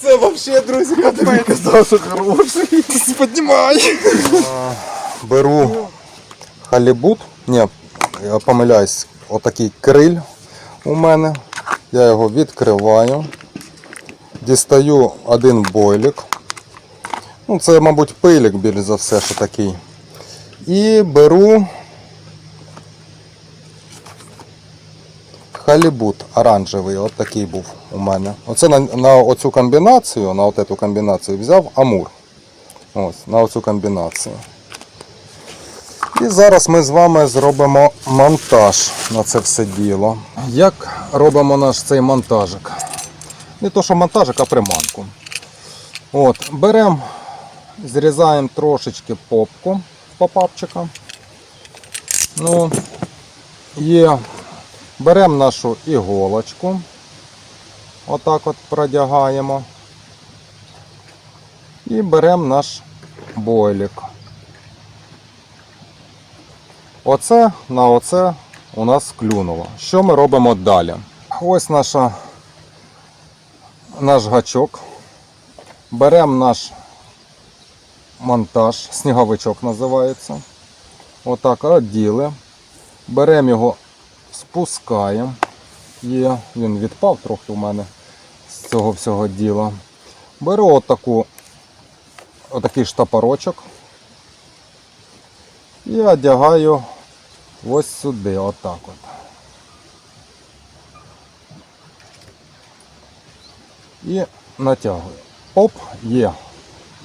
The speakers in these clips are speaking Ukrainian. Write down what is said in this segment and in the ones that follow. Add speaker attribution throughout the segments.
Speaker 1: Це вообще, друзі, я казав, що хороший. Піднімай. Беру халібут. Ні, я помиляюсь, отакий криль у мене. Я його відкриваю. Дістаю один бойлік. Ну, це, мабуть, пилік більш за все, що такий. І беру халібут оранжевий, от такий був у мене. Оце на, на оцю комбінацію, на от эту комбінацію взяв амур. Ось, на оцю комбінацію. І зараз ми з вами зробимо монтаж на це все діло. Як робимо наш цей монтажик? Не то, що монтажик, а приманку. От, беремо, зрізаємо трошечки попку попапчика. Ну, є. Беремо нашу іголочку. Отак от продягаємо. І беремо наш бойлік. Оце на оце у нас клюнуло. Що ми робимо далі? Ось наша, наш гачок. Беремо наш монтаж, сніговичок називається. Отак оділи. Беремо його, спускаємо. Є, він відпав трохи у мене з цього всього діла. Беру отаку, отакий штапорочок і одягаю ось сюди, отак от. І натягую. Оп, є.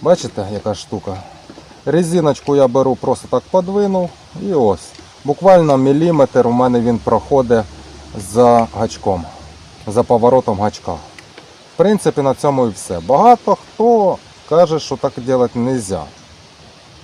Speaker 1: Бачите, яка штука? Резиночку я беру, просто так подвинув і ось. Буквально міліметр у мене він проходить за гачком, за поворотом гачка. В принципі, на цьому і все. Багато хто каже, що так робити не можна.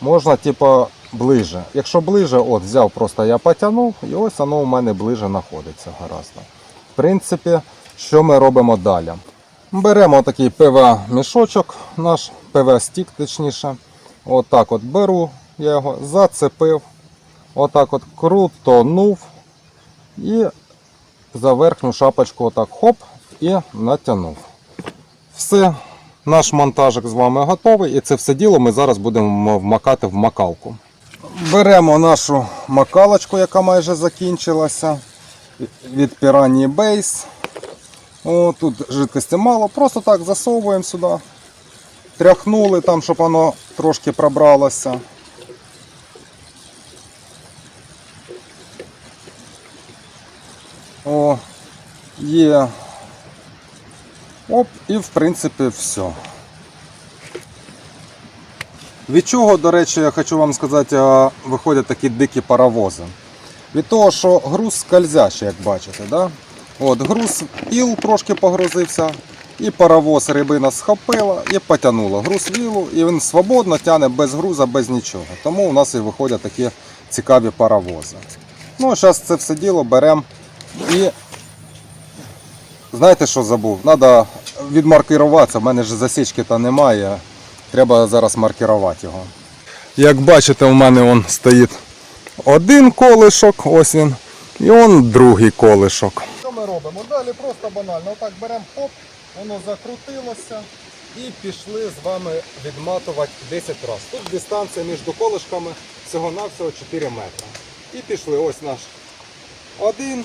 Speaker 1: Можна, типа, ближе. Якщо ближе, от взяв, просто я потягнув, і ось воно у мене ближе знаходиться гаразд. В принципі, що ми робимо далі? Беремо такий ПВ-мішочок, наш ПВ-стік, точніше. Отак от беру, я його зацепив, отак от крутонув і за верхню шапочку отак хоп і натягнув. Все, наш монтажик з вами готовий, і це все діло ми зараз будемо вмакати в макалку. Беремо нашу макалочку, яка майже закінчилася від Piranha. О, тут жидкості мало, просто так засовуємо сюди. Тряхнули там, щоб воно трошки пробралося. Є. Оп, і в принципі все. Від чого, до речі, я хочу вам сказати, виходять такі дикі паровози. Від того, що груз скользящий, як бачите. Да? От, груз іл трошки погрузився, і паровоз рибина схопила і потягнула. Груз вілу, і він свободно тягне без груза, без нічого. Тому у нас і виходять такі цікаві паровози. Ну, а зараз це все діло беремо і. Знаєте, що забув? Треба відмаркіруватися, в мене ж засічки та немає. Треба зараз маркірувати його. Як бачите, у мене он стоїть один колишок, ось він, і он другий колишок. Що ми робимо? Далі просто банально. Отак беремо хоп, воно закрутилося і пішли з вами відматувати 10 разів. Тут дистанція між колишками всього-навсього 4 метри. І пішли ось наш один.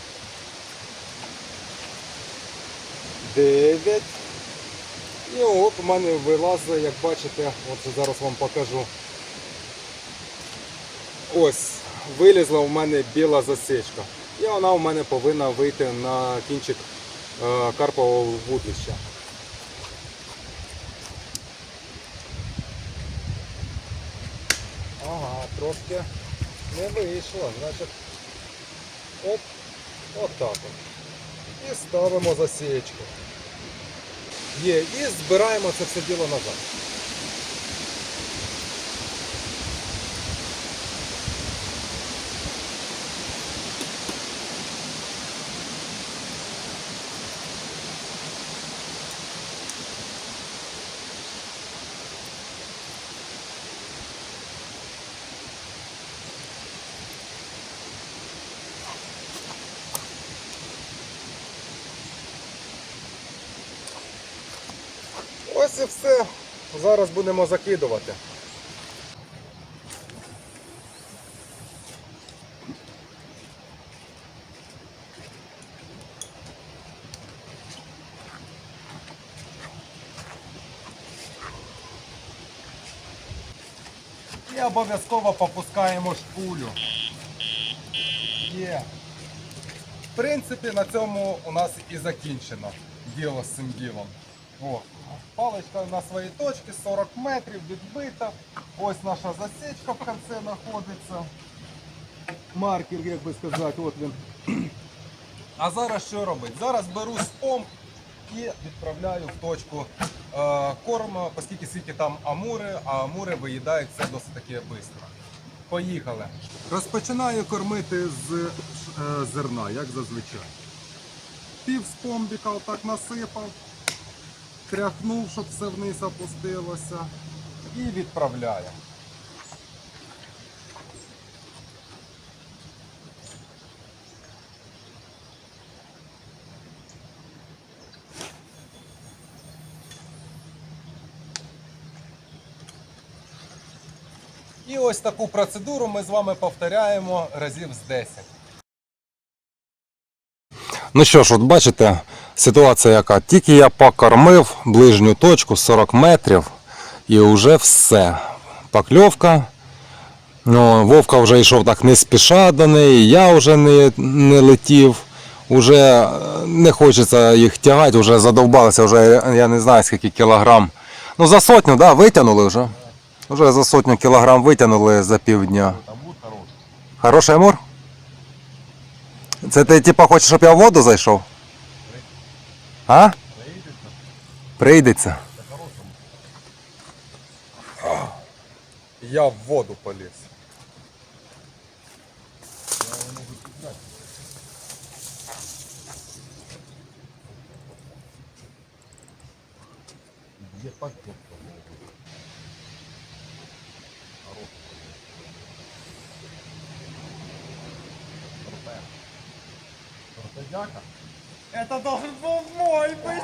Speaker 1: Дев'ять. І от у мене вилазить, як бачите, от зараз вам покажу. Ось, вилізла у мене біла засічка. І вона у мене повинна вийти на кінчик е, карпового вудлища. Ага, трошки не вийшло. Значить, оп, от так от. І ставимо засічку. Є, і збираємо це все діло назад. Ось і все. Зараз будемо закидувати. І обов'язково попускаємо шпулю. Є. В принципі, на цьому у нас і закінчено діло з цим ділом. О, паличка на своїй точці 40 метрів відбита. Ось наша засічка в кінці знаходиться. Маркер, як би сказати, от він. А зараз що робить? Зараз беру спом і відправляю в точку е, корм, оскільки скільки там амури, а амури виїдаються досить таки швидко. Поїхали. Розпочинаю кормити з е, зерна, як зазвичай. Пів спомбіка отак насипав, тряхнув, щоб все вниз опустилося. І відправляю. І ось таку процедуру ми з вами повторяємо разів з 10. Ну що ж, от бачите, ситуація яка. Тільки я покормив ближню точку 40 метрів і вже все. Покльовка. Ну, Вовка вже йшов так не спіша до неї, я вже не, не летів. Уже е, не хочеться їх тягати, вже задовбалися, вже я не знаю скільки кілограм. Ну за сотню, да, витягнули вже. Вже за сотню кілограм витягнули за півдня. Хороший амур? Це ти типа хочеш, щоб я в воду зайшов? А? Прийдеться. Я в воду поліз. Это должен был мой быть.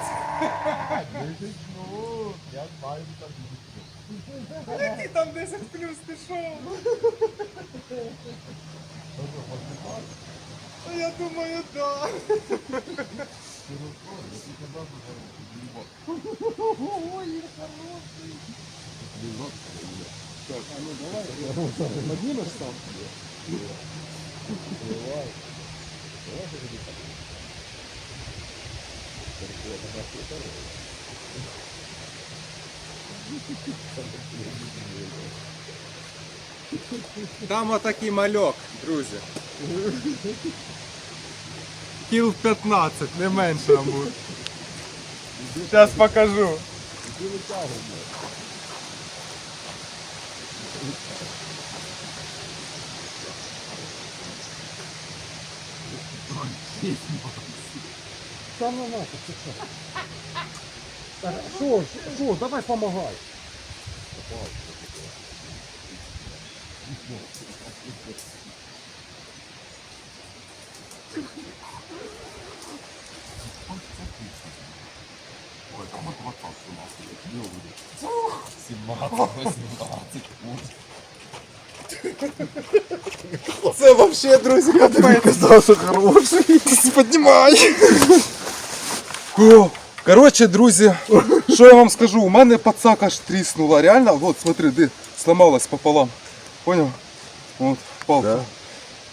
Speaker 1: Який там 10 плюс ти шов? Я думаю, да. там отакий мальок, друзі. Кіл 15, не менше, амур. Зараз покажу.
Speaker 2: Там на нас, це що? Так, Що, що, давай помагай.
Speaker 1: Це вообще, друзі, капець.
Speaker 2: Казав, що хороший.
Speaker 1: Піднімай. О, Коротше, друзі, що я вам скажу? У мене пацак аж тріснула. Реально, от, смотри, де сломалась пополам. Поняв? От, палка.
Speaker 2: Да?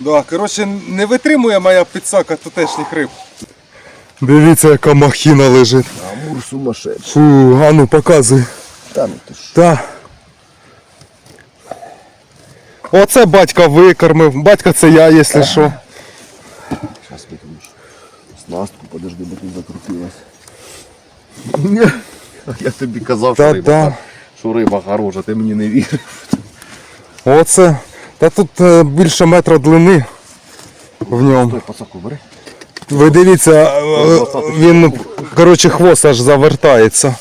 Speaker 1: Да, коротше, не витримує моя підсака тутешніх риб. Дивіться, яка махіна лежить.
Speaker 2: Амур сумасшедший.
Speaker 1: Фу, а ну показуй.
Speaker 2: Та ну ти ж.
Speaker 1: Та. Оце батька викормив. Батька це я, якщо що.
Speaker 2: Виключу. Снастку, подожди, бо тут закрутилась.
Speaker 3: Я тобі казав, що риба, що риба хороша, ти мені не вірив.
Speaker 1: Оце. Та тут е, більше метра длини в ньому.
Speaker 3: Той пацаку бери.
Speaker 1: Ви дивіться, е, він, коротше, хвост аж завертається.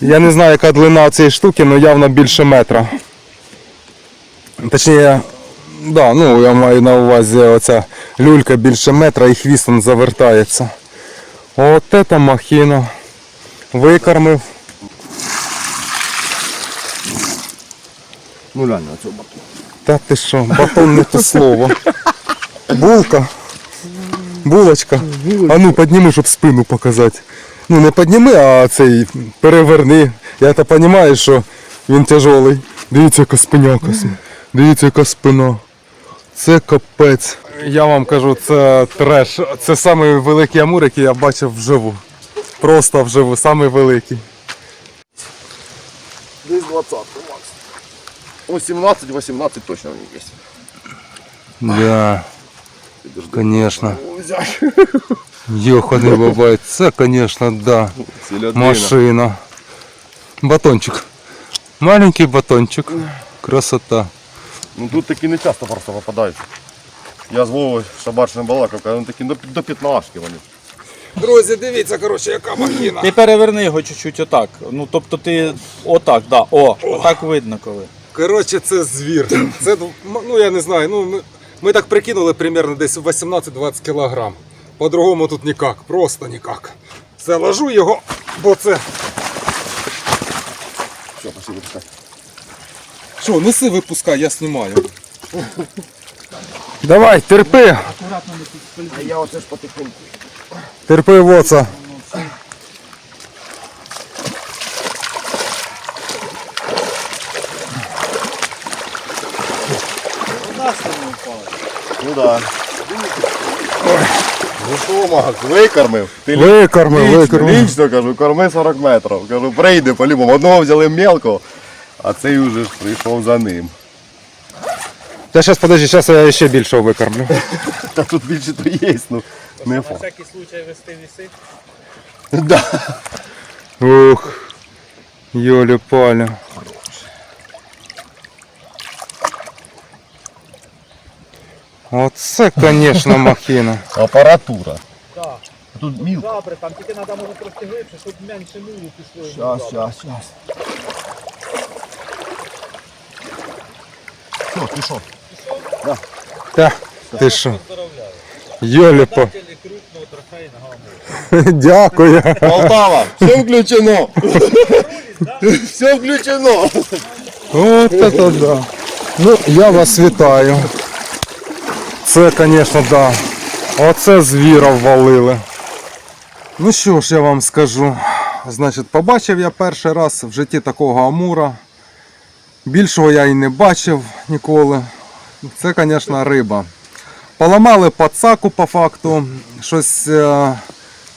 Speaker 1: Я не знаю, яка длина цієї штуки, але явно більше метра. Точніше, да, ну я маю на увазі оця люлька більше метра і хвіст завертається. От це махіна. Викормив.
Speaker 3: Ну глянь на цього бату.
Speaker 1: Та ти що, батон не то слово. Булка. Булочка. А ну підніми, щоб спину показати. Ну не підніми, а цей переверни. Я то розумію, що він тяжелий. Дивіться, яка спиняка. Дивіться, яка спина. Це капець. Я вам кажу, це треш. Це самий великий амур, який я бачив вживу. Просто вживу, самий великий.
Speaker 3: Десь 20 макс. Ну 17-18 точно у них є.
Speaker 1: Да, конечно. Йоханий бабай, це, конечно, да. Машина. Батончик. Маленький батончик. Красота.
Speaker 3: Ну тут такі не часто просто попадають. Я з Вовою шабачним балакав, ну такі до, до 15 вони.
Speaker 1: Друзі, дивіться, коротше, яка махіна.
Speaker 2: Ти переверни його чуть-чуть отак. Ну тобто ти отак, да. О, отак видно коли.
Speaker 1: Коротше, це звір. Це, ну я не знаю, ну ми, ми так прикинули примерно десь 18-20 кілограм. По-другому тут ніяк, просто ніяк. Все, ложу його, бо це.
Speaker 3: Все, пошли випускай.
Speaker 1: Що, неси випускай, я знімаю. Давай, терпи,
Speaker 3: А я оце ж потихоньку.
Speaker 1: терпи воца.
Speaker 3: Ну да. Ну що, Макс, викормив? Ти
Speaker 1: Викорми,
Speaker 3: лічно,
Speaker 1: викорми.
Speaker 3: лічно кажу, корми 40 метрів. Кажу, прийде по-любому. Одного взяли мелко, а цей уже ж прийшов за ним.
Speaker 1: Та зараз, подожди, зараз я ще більшого викормлю.
Speaker 3: Та тут більше то є, ну не факт.
Speaker 2: всякий случай вести віси.
Speaker 3: Да.
Speaker 1: Ух, Йоля Паля. Оце, конечно, махіна.
Speaker 3: Апаратура.
Speaker 2: Так.
Speaker 3: Тут мілко.
Speaker 2: Добре, там тільки треба може трошки глибше, щоб менше мулу пішло.
Speaker 3: Щас, щас, щас. Все, пішов.
Speaker 1: Та, ти що?
Speaker 2: Трофейного
Speaker 1: Дякую.
Speaker 3: Полтава, все включено. Все включено.
Speaker 1: От это да. Ну, я вас вітаю. Це, звісно, да. Оце звіра ввалили. Ну що ж я вам скажу. Значить, побачив я перший раз в житті такого амура. Більшого я і не бачив ніколи. Це, звісно, риба. Поламали пацаку по факту. Щось е,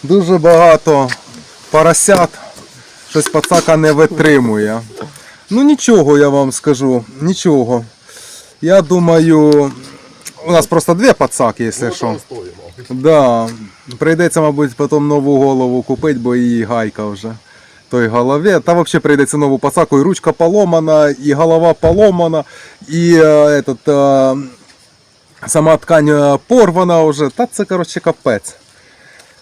Speaker 1: дуже багато поросят. Щось пацака не витримує. Ну нічого я вам скажу, нічого. Я думаю, у нас просто дві пацаки, якщо що. Да. Прийдеться, мабуть, потім нову голову купити, бо її гайка вже. Той голові. Та взагалі прийдеться нову пацаку, і ручка поломана, і голова поломана, і е, этот, е, сама ткань е, порвана вже. Та це, коротше, капець.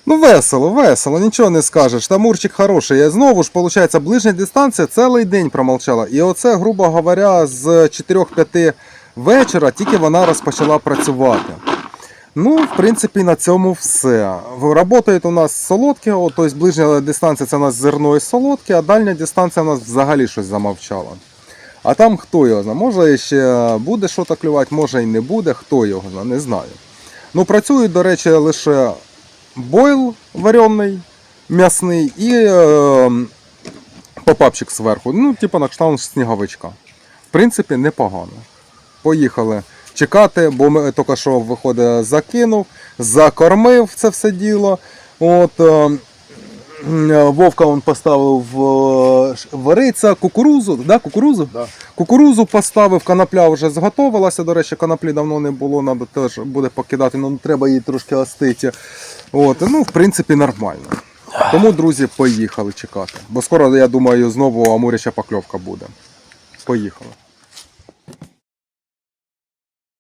Speaker 1: Ну весело, весело, нічого не скажеш. Тамурчик хороший. Я знову ж, виходить, ближня дистанція цілий день промовчала. І оце, грубо говоря, з 4-5 вечора тільки вона розпочала працювати. Ну, в принципі, на цьому все. Работають у нас солодкі, от, тобто ближня дистанція це у нас зерно і солодке, а дальня дистанція у нас взагалі щось замовчала. А там хто його знає, може ще буде що то клювати, може і не буде, хто його знає, не знаю. Ну, працюють, до речі, лише бойл варений, м'ясний і е, попапчик зверху. Ну, типу на кшталт сніговичка. В принципі, непогано. Поїхали чекати, бо ми тільки що виходить, закинув, закормив це все діло. От, е, Вовка він поставив е, вариться кукурузу, да, кукурузу?
Speaker 3: Да.
Speaker 1: Кукурузу поставив, конопля вже зготовилася. До речі, коноплі давно не було, треба теж буде покидати, ну треба її трошки остити. От, ну, в принципі, нормально. Тому, друзі, поїхали чекати. Бо скоро, я думаю, знову амуряча покльовка буде. Поїхали.